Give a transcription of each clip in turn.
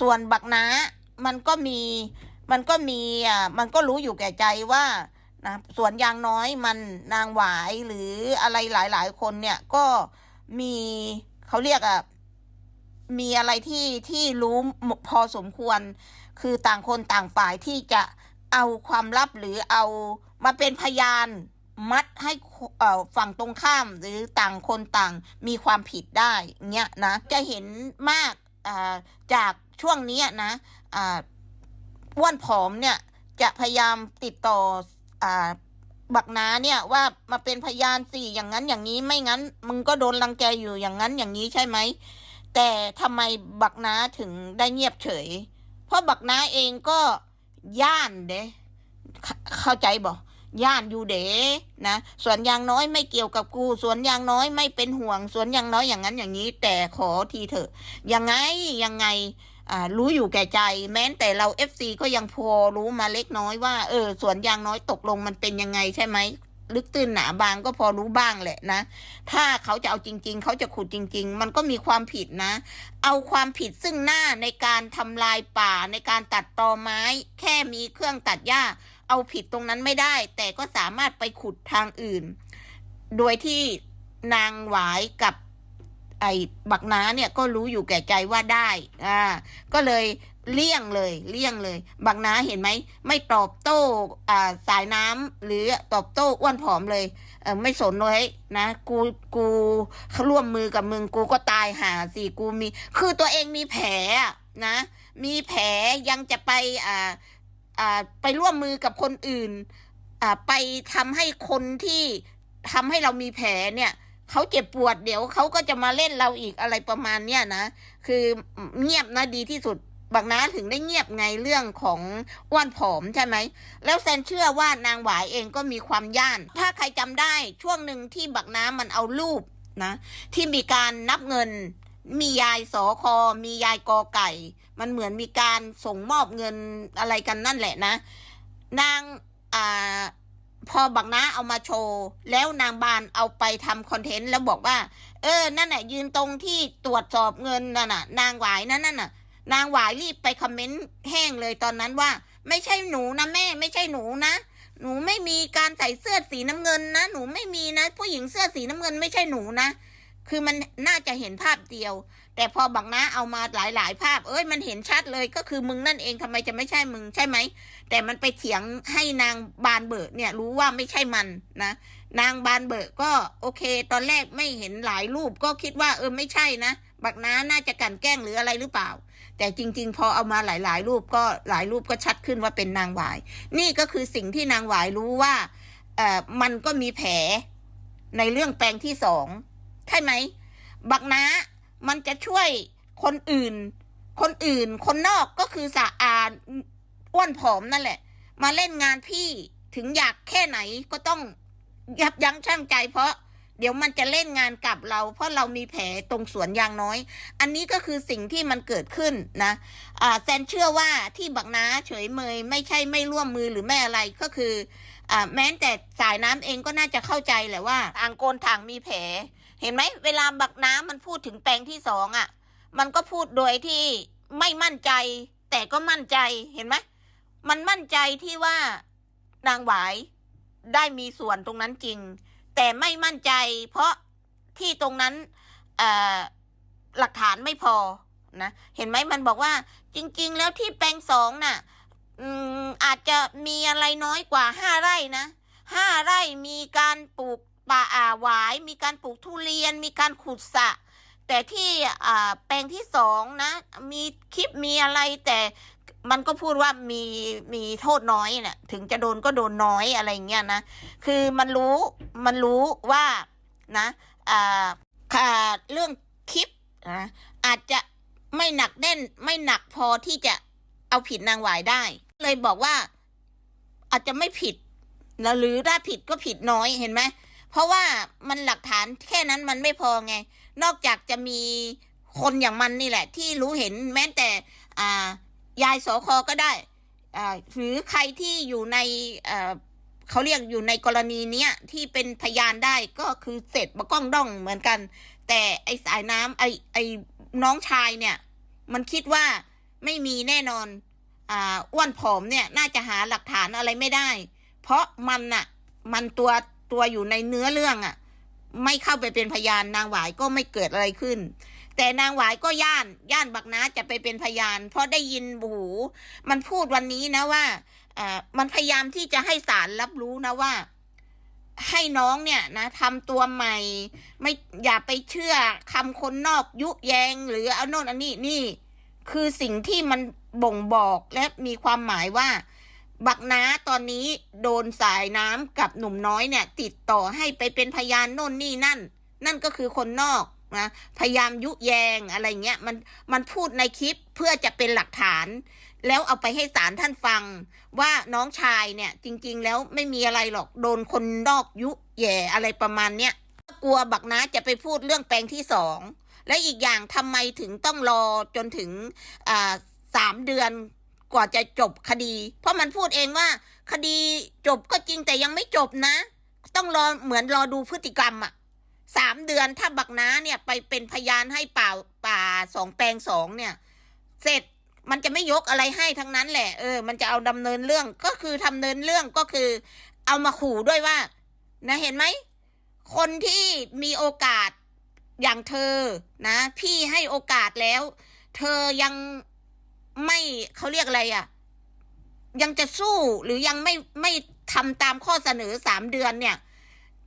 ส่วนบักนามันก็มีมันก็มีอะมันก็รู้อยู่แก่ใจว่านะส่วนยางน้อยมันนางหวายหรืออะไรหลาย ๆ คนเนี่ยก็มีเขาเรียกอะมีอะไรที่ที่รู้พอสมควร คือต่างคนต่างฝ่ายที่จะเอาความลับหรือเอามาเป็นพยานมัดให้เอ่อฝั่งตรงข้ามหรือต่างคนต่างมีความผิดได้เงี้ยนะจะเห็นมากอ่าจาก ช่วงนี้นะอ่าอ้วนผอมเนี่ยจะพยายามติดต่ออ่าบักนาเนี่ยว่ามาเป็นพยานสิอย่างนั้นอย่างนี้ไม่งั้น มึงก็โดนรังแกอยู่อย่างนั้นอย่างนี้ใช่ไหมแต่ทำไมบักนาถึงได้เงียบเฉย เพราะบักนาเองก็ย่านเด้เข้าเข้าใจบ่ย่านอยู่เดนะสวนยางน้อยไม่เกี่ยวกับกูสวนยางน้อยไม่เป็นห่วงสวนยางน้อยอย่างนั้นอย่างนี้ แต่ขอทีเถอะยังไงยังไง รู้อยู่แก่ใจ แม้แต่เราเอฟซีก็ยังพอรู้มาเล็กน้อยว่าเออสวนยางน้อยตกลงมันเป็นยังไงใช่ไหมลึกตื้นหนาบางก็พอรู้บ้างแหละนะ ถ้าเขาจะเอาจริง ๆ เขาจะขุดจริง ๆ มันก็มีความผิดนะ เอาความผิดซึ่งหน้าในการทำลายป่าในการตัดตอไม้ แค่มีเครื่องตัดหญ้า เอาผิดตรงนั้นไม่ได้ แต่ก็สามารถไปขุดทางอื่น โดยที่นางหวายกับ ไอ้บักน้าเนี่ยก็รู้อยู่แก่ใจว่าได้อ่าก็เลยเลี่ยงเลยเลี่ยงเลย บักน้าเห็นไหมไม่ตอบโต้อ่าสายน้ำหรือตอบโต้อ้วนผอมเลยเออไม่สนเลยนะกูกูร่วมมือกับมึงกูก็ตายหาสิกูมี คือตัวเองมีแผลนะ มีแผลยังจะไปอ่าอ่าไปร่วมมือกับคนอื่นอ่าไปทำให้คนที่ทำให้เรามีแผลเนี่ย เขาเจ็บปวดเดี๋ยวเขาก็จะมาเล่นเราอีกอะไรประมาณเนี้ยนะ คือเงียบนะดีที่สุดบักน้าถึงได้เงียบไงเรื่องของอ้วนผอมใช่ไหม แล้วแซนเชื่อว่านางหวายเองก็มีความย่าน ถ้าใครจำได้ช่วงหนึ่งที่บักน้ามันเอารูปนะ ที่มีการนับเงิน มียายสอคอ มียายกอไก่ มันเหมือนมีการส่งมอบเงินอะไรกันนั่นแหละนะ นางอ่า พอบักน้าเอามาโชว์ แล้วนางบานเอาไปทำคอนเทนต์แล้วบอกว่า เออ นั่นน่ะ ยืนตรงที่ตรวจสอบเงินนั่นน่ะ นางหวายนั่นน่ะ นางหวายรีบไปคอมเมนต์แห้งเลยตอนนั้นว่า ไม่ใช่หนูนะแม่ ไม่ใช่หนูนะ หนูไม่มีการใส่เสื้อสีน้ำเงินนะ หนูไม่มีนะ ผู้หญิงเสื้อสีน้ำเงินไม่ใช่หนูนะ คือมันน่าจะเห็นภาพเดียว แต่พอบักน้าเอามาหลายๆ ภาพ เอ้ยมันเห็นชัดเลยก็คือมึงนั่นเองทำไมจะไม่ใช่มึงใช่ไหม แต่มันไปเถียงให้นางบานเบิกเนี่ยรู้ว่าไม่ใช่มันนะนางบานเบิกก็โอเค ตอนแรกไม่เห็นหลายรูปก็คิดว่าเออไม่ใช่นะ บักน้าน่าจะกันแกล้งหรืออะไรหรือเปล่า แต่จริง ๆ พอเอามาหลาย ๆ รูปก็หลายรูปก็ชัดขึ้นว่าเป็นนางหวาย นี่ก็คือสิ่งที่นางหวายรู้ว่าเออมันก็มีแผลในเรื่องแปลงที่สองใช่ไหม บักน้า มันจะช่วยคนอื่น คนอื่น คนนอกก็คือสะอาดอ้วนผอมนั่นแหละ มาเล่นงานพี่ถึงอยากแค่ไหนก็ต้องยับยั้งชั่งใจ เพราะเดี๋ยวมันจะเล่นงานกับเรา เพราะเรามีแผลตรงสวนยางน้อย อันนี้ก็คือสิ่งที่มันเกิดขึ้นนะแซนเชื่อว่าที่บักน้าเฉยเมย ไม่ใช่ไม่ร่วมมือหรือไม่อะไรก็คืออแม้แต่สายน้ำเองก็น่าจะเข้าใจแหละว่าอ่างโกนถ่างมีแผล เห็นไหมเวลาบักน้ำมันพูดถึงแปลงที่สองอะ มันก็พูดโดยที่ไม่มั่นใจ แต่ก็มั่นใจเห็นไหมมันมั่นใจที่ว่านางหวายได้มีส่วนตรงนั้นจริง แต่ไม่มั่นใจ เพราะที่ตรงนั้นหลักฐานไม่พอนะเห็นไหมมันบอกว่า จริง ๆ แล้วที่แปลงสองน่ะอาจจะมีอะไรน้อยกว่าห้าไร่นะห้าไร่มีการปลูก ป่าอ่าหวาย มีการปลูกทุเรียน มีการขุดสระแต่ที่แปลงที่สองนะ มีคลิปมีอะไรแต่มันก็พูดว่ามีมีโทษน้อยเนี่ยถึงจะโดนก็โดนน้อยอะไรเงี้ยนะ คือมันรู้มันรู้ว่านะขาดเรื่องคลิปนะอาจจะไม่หนักแน่นไม่หนักพอที่จะเอาผิดนางหวายได้ เลยบอกว่าอาจจะไม่ผิด หรือถ้าผิดก็ผิดน้อยเห็นไหม ราะว่ามันหลักฐานแค่นั้นมันไม่พอไง นอกจากจะมีคนอย่างมันนี่แหละ ที่รู้เห็นแม้แต่อ่ายายสอคอก็ได้หรือใครที่อยู่ในเขาเรียกอยู่ในกรณีเนี้ยที่เป็นพยานได้ก็คือเสร็จบะก้องด้องเหมือนกัน แต่ไอสายน้ำไอไอน้องชายเนี่ย มันคิดว่าไม่มีแน่นอนอ่าอ้วนผอมเนี่ยน่าจะหาหลักฐานอะไรไม่ได้ เพราะมันน่ะ มันตัว ตัวอยู่ในเนื้อเรื่องอะ่ะ ไม่เข้าไปเป็นพยานนางหวายก็ไม่เกิดอะไรขึ้น แต่นางหวายก็ย่านย่านบักนาจะไปเป็นพยาน เพราะได้ยินโอ้โหูมันพูดวันนี้นะว่าอ่ามันพยายามที่จะให้ศาลรับรู้นะว่า ให้น้องเนี่ยนะทำตัวใหม่ ไม่อย่าไปเชื่อคำคนนอกยุแยง หรือเอาโน่นอันนี้นี่ คือสิ่งที่มันบ่งบอกและมีความหมายว่า บักน้าตอนนี้โดนสายน้ำกับหนุ่มน้อยเนี่ย ติดต่อให้ไปเป็นพยานโน่นนี่นั่น นั่นก็คือคนนอกนะพยายามยุแยงอะไรเงี้ยมันมันพูดในคลิปเพื่อจะเป็นหลักฐาน แล้วเอาไปให้ศาลท่านฟัง ว่าน้องชายเนี่ยจริง ๆ แล้วไม่มีอะไรหรอกโดนคนนอกยุแย่อะไรประมาณเนี้ยกลัวบักน้าจะไปพูดเรื่องแปลงที่สองและอีกอย่างทำไมถึงต้องรอจนถึงสามเดือน กว่าจะจบคดี เพราะมันพูดเองว่า คดีจบก็จริงแต่ยังไม่จบนะ ต้องรอเหมือนรอดูพฤติกรรมอะสามเดือนถ้าบักน้าเนี่ยไปเป็นพยานให้ป่าป่าสองแปลงสองเนี่ย เสร็จมันจะไม่ยกอะไรให้ทั้งนั้นแหละเออ มันจะเอาดำเนินเรื่องก็คือทำเนินเรื่องก็คือ เอามาขู่ด้วยว่า นะเห็นไหมคนที่มีโอกาสอย่างเธอนะ พี่ให้โอกาสแล้ว เธอยัง ไม่เขาเรียกอะไรอะ่ะ ยังจะสู้หรือยังไม่ไม่ทำตามข้อเสนอสามเดือนเนี่ย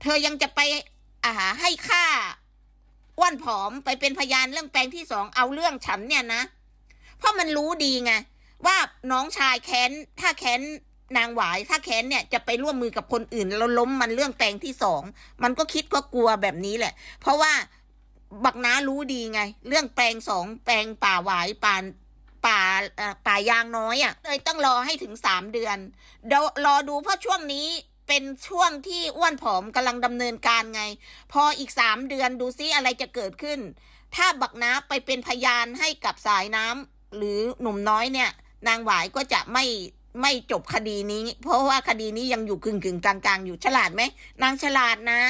เธอยังจะไปอ่าให้ค่าอ้วนผอมไปเป็นพยานเรื่องแปลงที่สองเอาเรื่องฉันเนี่ยนะ เพราะมันรู้ดีไงว่าน้องชายแค้นถ้าแค้นนางหวายถ้าแค้นเนี่ยจะไปร่วมมือกับคนอื่นแล้วล้มมันเรื่องแปลงที่สองมันก็คิดก็กลัวแบบนี้แหละ เพราะว่าบักน้ารู้ดีไง เรื่องแปลงสองแปลงป่าหวายป่า ป่าป่ายางน้อยอะ่ะเลยต้องรอให้ถึงสามเดือนเดี๋ยวรอดูเพราะช่วงนี้เป็นช่วงที่อ้วนผอมกำลังดำเนินการไง พออีกสามเดือนดูซิอะไรจะเกิดขึ้น ถ้าบักน้าไปเป็นพยานให้กับสายน้ำหรือหนุ่มน้อยเนี่ย นางหวายก็จะไม่ไม่จบคดีนี้ เพราะว่าคดีนี้ยังอยู่กึ่งกึ่งๆกลางอยู่ฉลาดไหมนางฉลาดนะ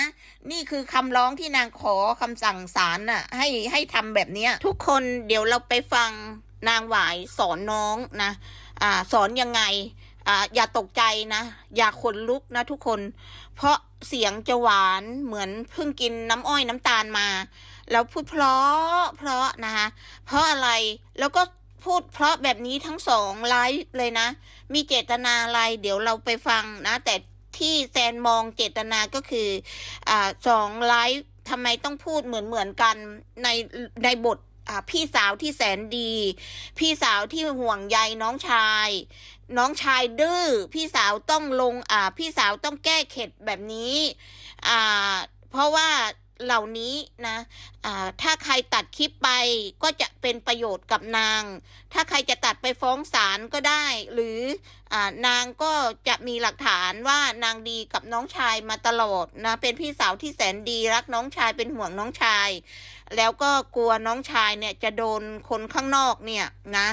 นี่คือคำร้องที่นางขอคำสั่งศาลน่ะ ให้ให้ทำแบบนี้ทุกคนเดี๋ยวเราไปฟัง นางหวายสอนน้องนะอ่าสอนยังไงอ่าอย่าตกใจนะ อย่าขนลุกนะทุกคน เพราะเสียงจะหวานเหมือนเพิ่งกินน้ำอ้อยน้ำตาลมา แล้วพูดเพราะเพราะนะคะเพราะอะไรแล้วก็พูดเพราะแบบนี้ทั้งสองไลฟ์เลยนะ มีเจตนาอะไร เดี๋ยวเราไปฟังนะ แต่ที่แซนมองเจตนาก็คืออสองไลฟ์ทำไมต้องพูดเหมือนเหมือนกันในในบท พี่สาวที่แสนดี พี่สาวที่ห่วงใยน้องชาย น้องชายดื้อพี่สาวต้องลง อ่า พี่สาวต้องแก้เข็ดแบบนี้ อ่า เพราะว่า เหล่านี้นะอ่าถ้าใครตัดคลิปไปก็จะเป็นประโยชน์กับนาง ถ้าใครจะตัดไปฟ้องศาลก็ได้ หรืออนางก็จะมีหลักฐานว่านางดีกับน้องชายมาตลอดนะ เป็นพี่สาวที่แสนดีรักน้องชายเป็นห่วงน้องชาย แล้วก็กลัวน้องชายเนี่ยจะโดนคนข้างนอกเนี่ยนะ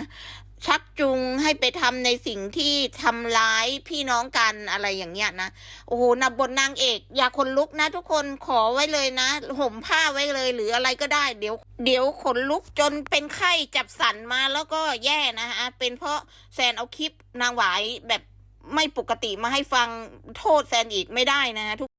ชักจูงให้ไปทำในสิ่งที่ทำร้ายพี่น้องกันอะไรอย่างเงี้ยนะโอ้โหนะบทนางเอก อย่าคนลุกนะ ทุกคนขอไว้เลยนะห่มผ้าไว้เลยหรืออะไรก็ได้เดี๋ยว เดี๋ยวขนลุกจนเป็นไข้จับสันมาแล้วก็แย่นะฮะเป็นเพราะแซนเอาคลิปนางหวายแบบไม่ปกติมาให้ฟังโทษแซนอีกไม่ได้นะฮะทุก